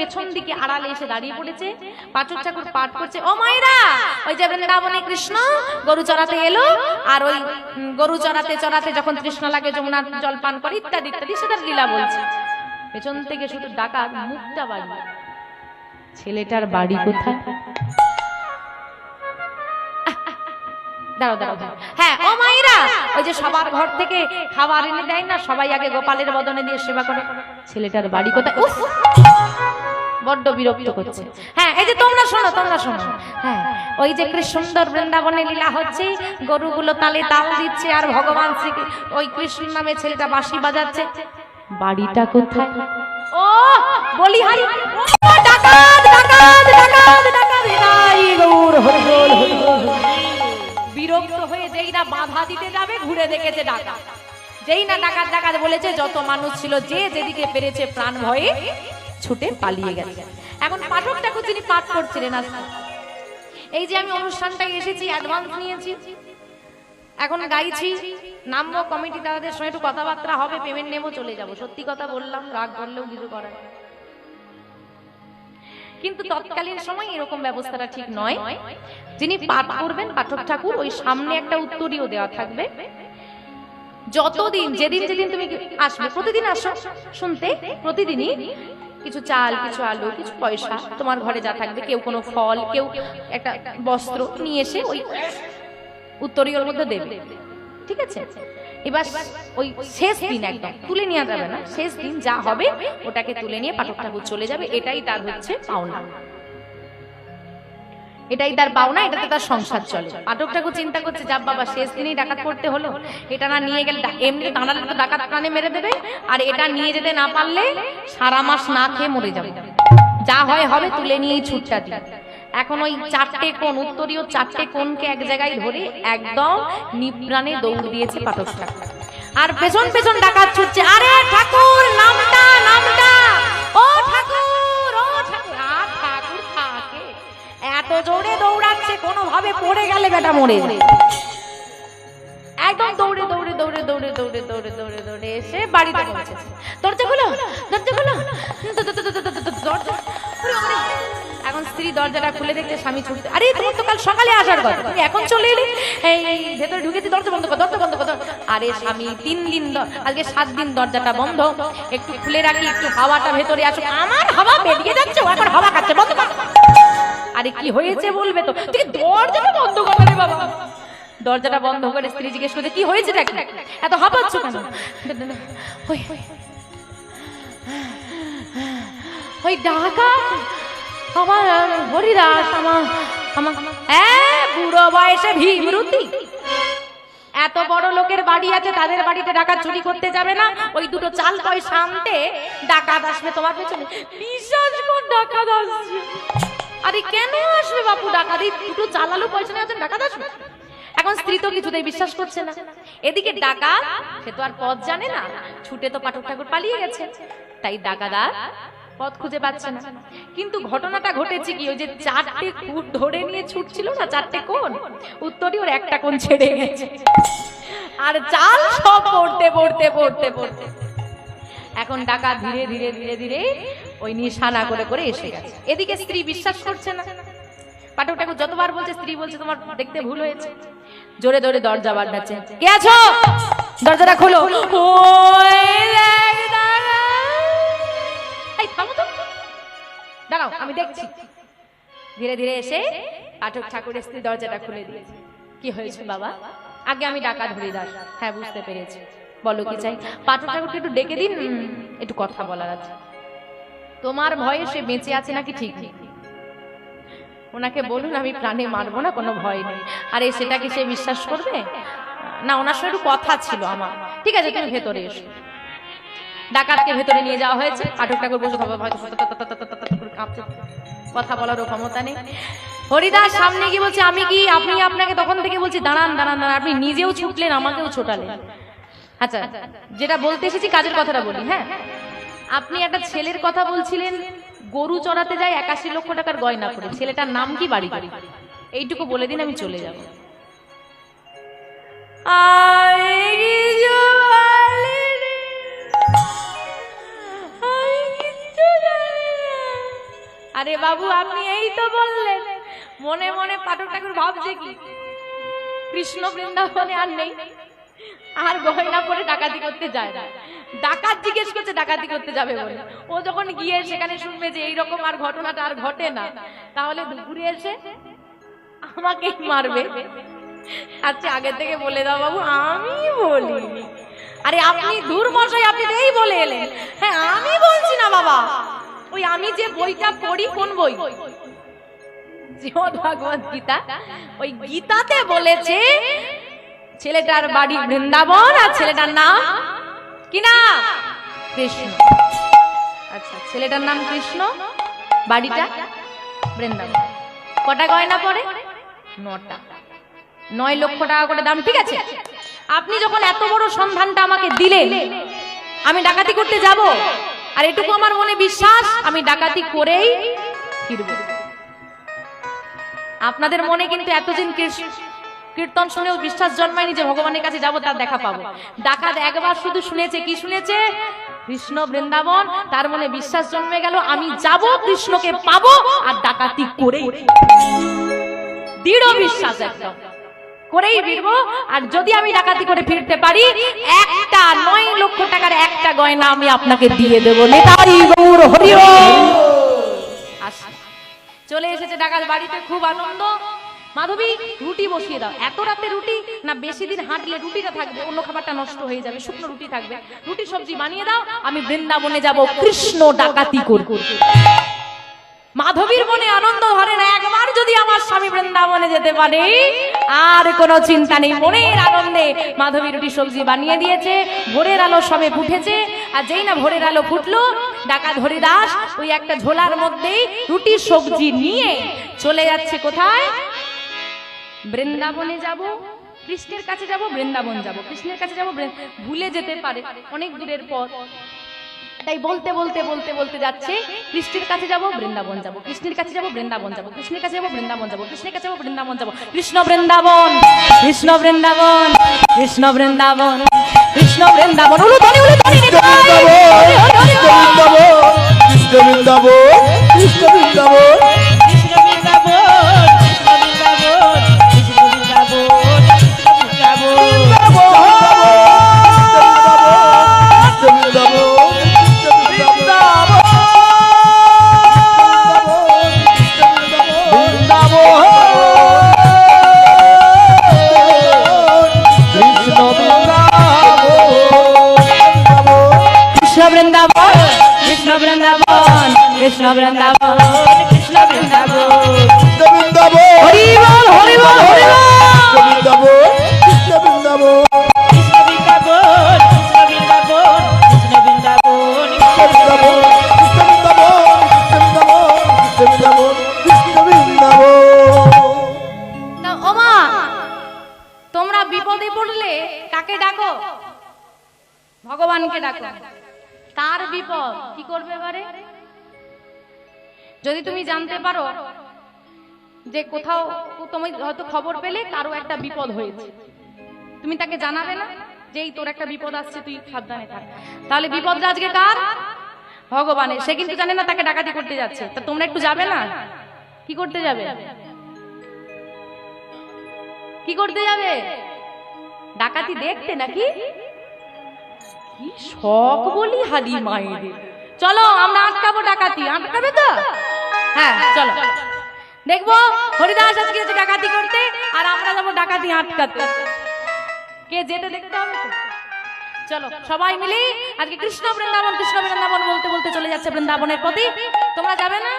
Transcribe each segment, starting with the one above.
পেছন দিকে আড়ালে এসে দাঁড়িয়ে পড়েছে। পাচক ঠাকুর পাঠ করছে, ও মায়েরা, ওই যে বৃন্দাবনে কৃষ্ণ, গরু চড়াতে এলো, আর ওই গরু চড়াতে চড়াতে যখন কৃষ্ণ লাগে, যমুনার জল পান করে, ইত্যাদি ইত্যাদি, সেটার লীলা বলছে। পেছন থেকে শুধু ডাকা মুখটা বাড়ি। ছেলেটার বাড়ি কোথায়? দাঁড়াও দাঁড়াও। হ্যাঁ ও মায়েরা, ওই যে সবার ঘর থেকে খাবার এনে দেয় না, সবাই আগে গোপালের বদনে দিয়ে সেবা করে। ছেলেটার বাড়ি কোথায়! বড্ড বিরক্ত করছে। হ্যাঁ এই যে তোমরা শোনো তোমরা শোনো। হ্যাঁ ওই যে সুন্দর বৃন্দাবনে লীলা হচ্ছে, গরুগুলো তালে তাল দিচ্ছে আর ভগবান শ্রী ওই কৃষ্ণ নামে ছেলেটা বাঁশি বাজাচ্ছে। বাড়িটা কোথায়? ও বলি হারি ও গৌর হরি বল হরি বল। বিরক্ত হয়ে যেই না বাধা দিতে যাবে, ঘুরে দেখেছে ডাকাত। যেই না ডাকাত ডাকাত বলেছে, যত মানুষ ছিল, যে যেদিকে পেরেছে প্রাণ ভয়ে ছুটে পালিয়ে গেছে। এখন পাঠক ঠাকুর যিনি পাঠ করছিলেন আজকে। এই যে আমি অনুষ্ঠানটায় এসেছি অ্যাডভান্স নিয়েছি। এখন গাইছি নামবো কমিটি দাদাদের সঙ্গে একটু কথাবার্তা হবে পেমেন্ট নেব চলে যাব। সত্যি কথা বললাম রাগ করলেও কিছু করার কিন্তু তৎকালীন সময় এরকম ব্যবস্থাটা ঠিক নয়। যিনি পাঠ করবেন পাঠক ঠাকুর ওই সামনে একটা উত্তরীয় দেওয়া থাকবে। যতদিন যেদিন যেদিন তুমি আসবে প্রতিদিন আসো শুনতে প্রতিদিনই কিছু চাল, কিছু আলু, কিছু পয়সা, তোমার ঘরে যা থাকবে, কেউ কোনো ফল, কেউ একটা বস্ত্র নিয়ে এসে ওই উত্তরীয়র মধ্যে দেবে। ঠিক আছে? এবার ওই শেষ দিন একদম, তুলে নেওয়া যাবে না। শেষ দিন যা হবে, ওটাকে তুলে নিয়ে পাঠক ঠাকুর চলে যাবে, এটাই তার হচ্ছে পাওনা। এটাই তার পাওনা, এটাতে তার সংসার চলে। পাঠক ঠাকুর চিন্তা করছে যাব বাবা, শেষ দিনই ডাকাত করতে হলো। এটা না নিয়ে গেলে এমনি দাঁড়ালে তো ডাকাত প্রাণে মেরে দেবে। আর এটা নিয়ে যেতে না পারলে সারা মাস না খেয়ে মরে যাবে। যা হয় হবে, তুলে নিয়েই ছুটটা দিই এখন ওই চারটে কোন উত্তরীয় চারটে কোনকে এক জায়গায় ধরে একদম নিপ্রাণে দৌড় দিয়েছে পাঠক ঠাকুর। আর পেছন পেছন ডাকাত ছুটছে। আরে ঠাকুর, নামটা নামটা। ও ঠাকুর! এত জোরে দৌড়াচ্ছে, কোনোভাবে পড়ে গেলে বেটা মরে। একদম দৌড়ে দৌড়ে দৌড়ে দৌড়ে দৌড়ে দৌড়ে দৌড়ে দৌড়ে এসে বাড়িতে পৌঁছেছে। দরজা খুলো দরজা খুলো। এখন স্ত্রী দরজাটা খুলে দেখতে স্বামী ছুটতে আরে, তোমার তো কাল সকালে আসার কথা। তুমি এখন চলে এলে? এই ভেতরে ঢুকেছি, দরজা বন্ধ কর, দরজা বন্ধ কর আরে স্বামী, তিন দিন আজকে সাত দিন দরজাটা বন্ধ। একটু খুলে রাখি, একটু হাওয়াটা ভেতরে আসো আমার হাওয়া বেরিয়ে যাচ্ছে এখন হাওয়া খাচ্ছে, বন্ধ কর। আরে কি হয়েছে বলবে তো? দরজাটা বন্ধ কর রে বাবা। দরজাটা বন্ধ করে স্ত্রী জিজ্ঞেস করতে কি হয়েছে দেখ? এত হাঁপাচ্ছ কেন? ওই ওই ডাকাত আমার হরিদাস আমার আমার হ্যাঁ বুড়ো বয়সে ভীমরুতি। এত বড় লোকের বাড়ি আছে তাদের বাড়িতে ডাকাত চুরি করতে যাবে না। ওই দুটো চাল পয়সা আনতে ডাকাত আসবে তোমার পেছনে। বিশ্বাস কর ডাকাত আসছে আরে কেন আসবে বাপু ডাকাত? এই দুটো চাল আলু পয়সা নিয়ে আছেন ডাকাত আসবে? এখন স্ত্রী তো কিছুতেই বিশ্বাস করছে না। এদিকে ডাকাত, সে তো আর পথ জানে না। ছুটে তো পাঠক ঠাকুর পালিয়ে গেছে। তাই ডাকাদার পথ খুঁজে পাচ্ছে না। কিন্তু ঘটনাটা ঘটেছে কি? ওই যে চারটে খুঁট ধরে নিয়ে ছুটছিল না? চারটে কোণ? উত্তরই ওর একটা কোণ ছেড়ে গেছে। আর চাল সব পড়তে পড়তে পড়তে পড়তে। এখন ডাকা ধীরে ধীরে ধীরে ধীরে ওই নিশানা করে করে এসে গেছে। এদিকে স্ত্রী বিশ্বাস করছে না। পাঠক ঠাকুর যতবার বলছে, স্ত্রী বলছে, তোমার দেখতে ভুল হয়েছে। জোরে জোরে দরজা বাড়াচ্ছে কে আছো? দরজাটা খোলো। দাঁড়াও, আমি দেখছি। ধীরে ধীরে এসে পাঠক ঠাকুরের স্ত্রী দরজাটা খুলে দিয়েছে। কি হয়েছে বাবা? আগে আমি ডাকা ধরে দাস হ্যাঁ বুঝতে পেরেছি। বলো কি চাই? পাঠক ঠাকুরকে একটু ডেকে দিন একটু কথা বলার আছে। তোমার ভয়ে সে বেঁচে আছে নাকি ঠিক ওনাকে বলুন, আমি প্রাণে মারবো না, কোনো ভয় নেই। আরে, সেটা কি সে বিশ্বাস করবে? না, ওনার সঙ্গে একটু কথা ছিল আমার। ঠিক আছে, তুমি ভেতরে এসো। ডাকাতকে ভেতরে নিয়ে যাওয়া হয়েছে। আটক ঠাকুর বসে থাকবে হয়তো কাঁপছে। কথা বলারও ক্ষমতা নেই। হরিদাস, সামনে গিয়ে বলছে, আমি কি, আপনি আপনাকে তখন থেকে বলছি, দাঁড়ান দাঁড়ান দাঁড়ান, আপনি নিজেও ছুটলেন, আমাকেও ছোটালেন। আচ্ছা যেটা বলতে এসেছি কাজের কথাটা বলি হ্যাঁ? আপনি একটা ছেলের কথা বলছিলেন, গরু চড়াতে যায় একাশি লক্ষ টাকার গয়না করে। ছেলেটার নাম কি বাড়ি বাড়ি এইটুকু বলে দিন, আমি চলে যাব। আরে বাবু, আপনি এই তো বললেন। মনে মনে পাঠক ঠাকুর ভাবছে কি? কৃষ্ণ বৃন্দাবনে আর নেই। আর গয়না পরে ডাকাতি করতে যায় ডাকাত জিজ্ঞেস করছে, ডাকাতি করতে যাবে বলে। ও যখন গিয়ে সেখানে শুনবে যে এইরকম আর ঘটনাটা আর ঘটে না, তাহলে দুপুরে এসে আমাকেই মারবে। আচ্ছা আগে থেকে বলে দাও বাবু, আমি বলি। আরে আপনি দূর মশাই, আপনি এই বলে এলেন। হ্যাঁ আমি বলছি না বাবা। ওই আমি যে বইটা পড়ি, কোন বই? শ্রীমদ ভগবত গীতা। ওই গীতাতে বলেছে ছেলেটার বাড়ি বৃন্দাবন আর ছেলেটার নাম কি না কৃষ্ণ। আচ্ছা ছেলেটার নাম কৃষ্ণ, বাড়িটা বৃন্দাবন। কটা গয়না পড়ে? নটা। নয় লক্ষ টাকা করে দাম, ঠিক আছে? আপনি যখন এত বড় সন্ধানটা আমাকে দিলেন, আমি ডাকাতি করতে যাব, আর এটুকু আমার মনে বিশ্বাস, আমি ডাকাতি করেই ফিরব। আপনাদের মনে কিন্তু এতদিন কৃষ- কীর্তন শুনেও বিশ্বাস জন্মায়নি যে ভগবানের কাছে যাব, তার দেখা পাবো। ডাকাত একবার শুধু শুনেছে, কি শুনেছে? কৃষ্ণ বৃন্দাবন, তার মনে বিশ্বাস জন্মে গেল, আমি যাব, কৃষ্ণকে পাবো, আর ডাকাতি করেই দৃঢ় বিশ্বাস একদম। করেই ফিরবো, আর যদি আমি ডাকাতি করে ফিরতে পারি, একটা নয় লক্ষ টাকার একটা গয়না আমি আপনাকে দিয়ে দেবো। নেতাই গৌর, হরি চলে এসেছে ডাকাত বাড়িতে, খুব আনন্দ। মাধবী, রুটি বসিয়ে দাও। এত রাতে রুটি? না, বেশি দিন হাঁটলে রুটিটা থাকবে, অন্য খাবারটা নষ্ট হয়ে যাবে, শুকনো রুটি থাকবে। রুটি সবজি বানিয়ে দাও, আমি বৃন্দাবনে যাব, কৃষ্ণ ডাকাতি করব মাধবীর মনে আনন্দ ধরে না, একবার যদি আমার স্বামী বৃন্দাবনে যেতে পারে, আর কোনো চিন্তা নেই, মনের আনন্দে মাধবী রুটি সবজি বানিয়ে দিয়েছে, ভোরের আলো সবে ফুটেছে, আর যেই না ভোরের আলো ফুটলো, ডাকাত হরিদাস ওই একটা ঝোলার মধ্যেই রুটি সবজি নিয়ে চলে যাচ্ছে কোথায়? বৃন্দাবনে যাব কৃষ্ণের কাছে যাব বৃন্দাবন যাব। কৃষ্ণের কাছে যাব ভুলে যেতে পারে। অনেক দূরের পর তাই বলতে বলতে বলতে বলতে যাচ্ছে কৃষ্ণের কাছে যাব বৃন্দাবন যাব। কৃষ্ণের কাছে যাব বৃন্দাবন যাব। কৃষ্ণের কাছে যাব বৃন্দাবন যাব। কৃষ্ণের কাছে যাব বৃন্দাবন যাব। কৃষ্ণ বৃন্দাবন কৃষ্ণ বৃন্দাবন কৃষ্ণ বৃন্দাবন কৃষ্ণ বৃন্দাবন। উলু ধ্বনি উলু হরি, হরি। কৃষ্ণ বৃন্দাবন কৃষ্ণ বৃন্দাবন। কৃষ্ণ বৃন্দাবন কৃষ্ণ বৃন্দাবন। বৃন্দাবন। হরি বল হরি বল হরি বল বৃন্দাবন। কৃষ্ণ বৃন্দাবন কৃষ্ণ বৃন্দাবন কৃষ্ণ বৃন্দাবন। তা ওমা তোমরা বিপদে পড়লে কাকে ডাকো? ভগবানকে ডাকো। তার বিপদ কি করবে এবারে? যদি তুমি জানতে পারো যে কোথাও তুমি হয়তো খবর পেলে কারও একটা বিপদ হয়েছে। তুমি তাকে জানাবে না যে এই তোর একটা বিপদ আসছে তুই সাবধানে থাক। তাহলে বিপদটা আজকে কার? ভগবানের। সে কিন্তু জানে না তাকে ডাকাতি করতে যাচ্ছে। তা তোমরা একটু যাবে না? কি করতে যাবে? কি করতে যাবে? ডাকাতি দেখতে নাকি? কি শখ বলি হাদি মায়ের। চলো আমরা আটকাবো ডাকাতি। আটকাবে তো? হ্যাঁ চলো। দেখব, হরিদাস আজকে ডাকাতি করতে, আর আমরা যাব ডাকাতি আটকাতে। কে যেতে দেখতে হবে চলো, সবাই মিলে আজকে কৃষ্ণ বৃন্দাবন কৃষ্ণ বৃন্দাবন বলতে বলতে চলে যাচ্ছে বৃন্দাবনের প্রতি। তোমরা যাবে না?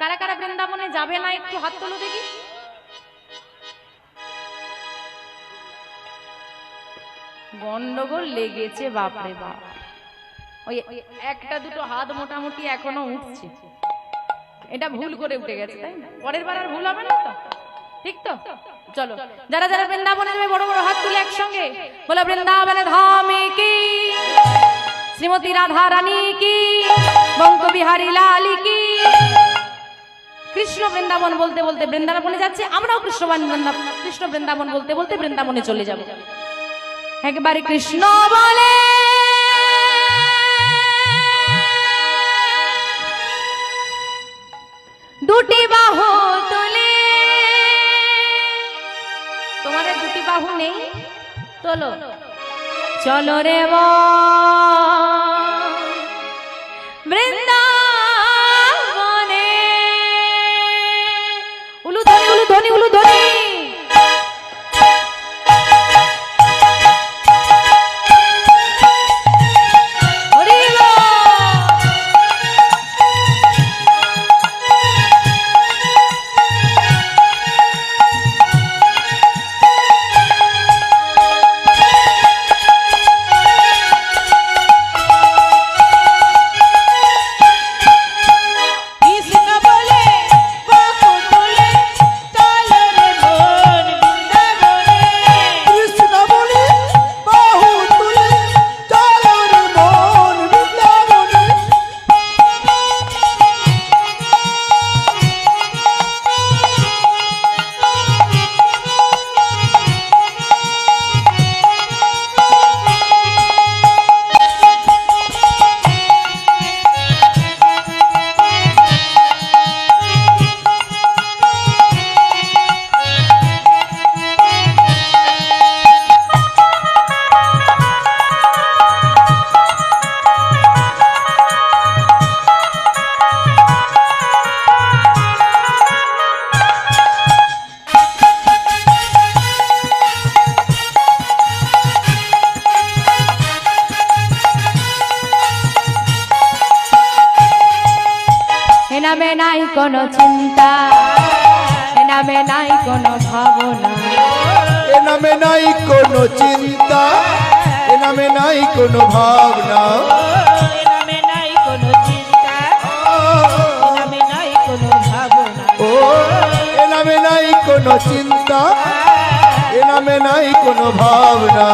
কারা কারা বৃন্দাবনে যাবে না একটু হাত তোলো দেখি। গন্ডগোল লেগেছে, বাপরে বাপ। ওই একটা দুটো হাত মোটামুটি এখনও উঠছে। এটা ভুল করে উঠে গেছে তাই না? পরের বার আর ভুল হবে না তো? ঠিক তো? চলো। যারা যারা বৃন্দাবনে যাবে বড় বড় হাত তুলে একসঙ্গে বলো বৃন্দাবনে ধামে কি? শ্রীমতী রাধা রানী কি? বঙ্ক বিহারী লাল কি? কৃষ্ণ বৃন্দাবন বলতে বলতে বৃন্দাবনে যাচ্ছে আমরাও কৃষ্ণবান বৃন্দাবন কৃষ্ণ বৃন্দাবন বলতে বলতে বৃন্দাবনে চলে যাব। একবারে কৃষ্ণ বলে দুটি বাহু তুলে। তোমাদের দুটি বাহু নেই? তোলো চলো রে মন, নামে নাই কোনো চিন্তা। এ নামে নাই কোনো ভাবনা। এ নামে নাই কোনো চিন্তা। এ নামে নাই কোনো ভাবনা। এ নামে নাই কোনো চিন্তা। এ নামে নাই কোনো ভাবনা।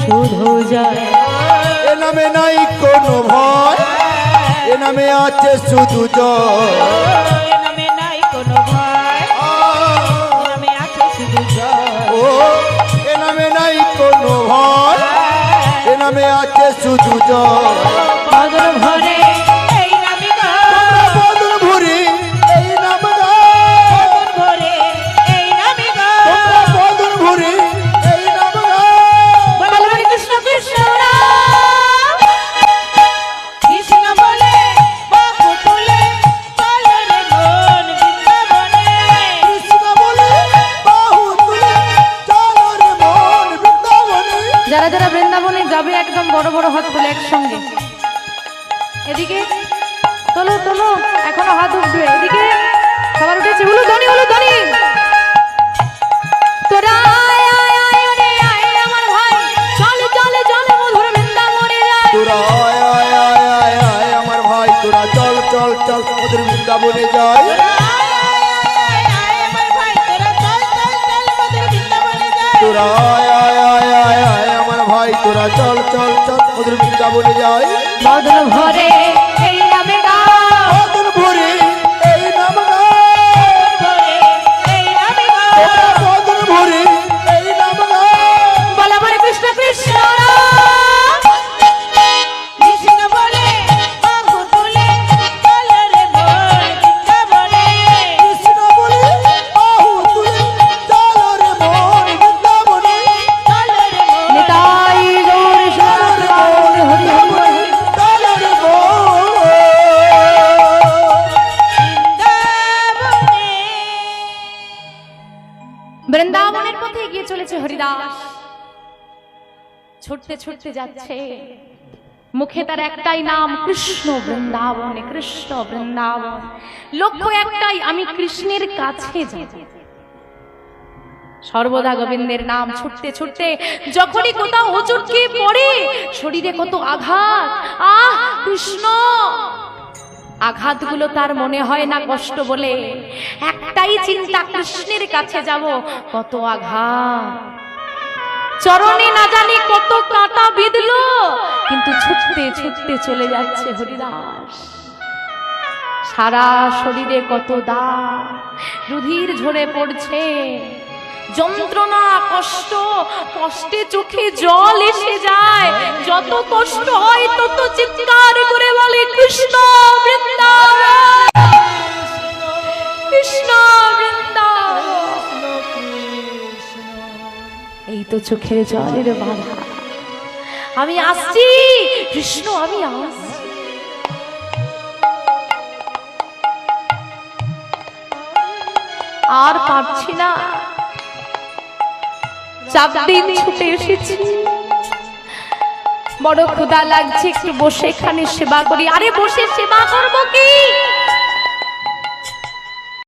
শুধু যায়। এ নামে নাই কোনো ভয় এ নামে আছে শুধু জয়। নামে নাই কোনো ভয় এ নামে আছে শুধু জয়। ও এ নামে নাই কোনো ভয় এ নামে আছে শুধু জয়। যাবে একদম বড় বড় হাত তুলে একসঙ্গে। এদিকে? তোলো তোলো এখনও হাত উঠবে। এদিকে? সবার উঠেছে। উলু ধনি উলু ধনি তোরা চল চল চল মধুর বৃন্দাবনে যাই তোরা তোরা চল চল চল ওদের বৃন্দাবনে যাই। ভরে এই নামে ভরে হরিদাস, ছুটতে ছুটতে যাচ্ছে। মুখে তার একটাই নাম, কৃষ্ণ বৃন্দাবনে, কৃষ্ণ বৃন্দাবন। লক্ষ্য একটাই, আমি কৃষ্ণের কাছে সর্বদা গোবিন্দের নাম ছুটতে ছুটতে, যখনই কোথাও হোঁচট পড়ে, শরীরে কত আঘাত, আহ, কৃষ্ণ! আঘাতগুলো তার মনে হয় না কষ্ট বলে। একটাই চিন্তা, কৃষ্ণের কাছে যাব, কত আঘাত। চরণে না জানি কত কাঁটা বিঁধলো, কিন্তু ছুটতে ছুটতে চলে যাচ্ছে হরিদাস। সারা শরীরে কত দা রুধির ঝরে পড়ছে। যন্ত্রণা, কষ্ট, কষ্টে চোখে জল এসে যায়। যত কষ্ট হয়, তত চিৎকার করে বলে, কৃষ্ণ কৃষ্ণ এই তো চোখের জলের বাধা। আমি আসছি, কৃষ্ণ, আমি আসছি। আর পারছি না। চার দিন ছুটে এসেছি। বড় ক্ষুদা লাগছে, একটু বসে এখানে সেবা করি। আরে বসে সেবা করব কি?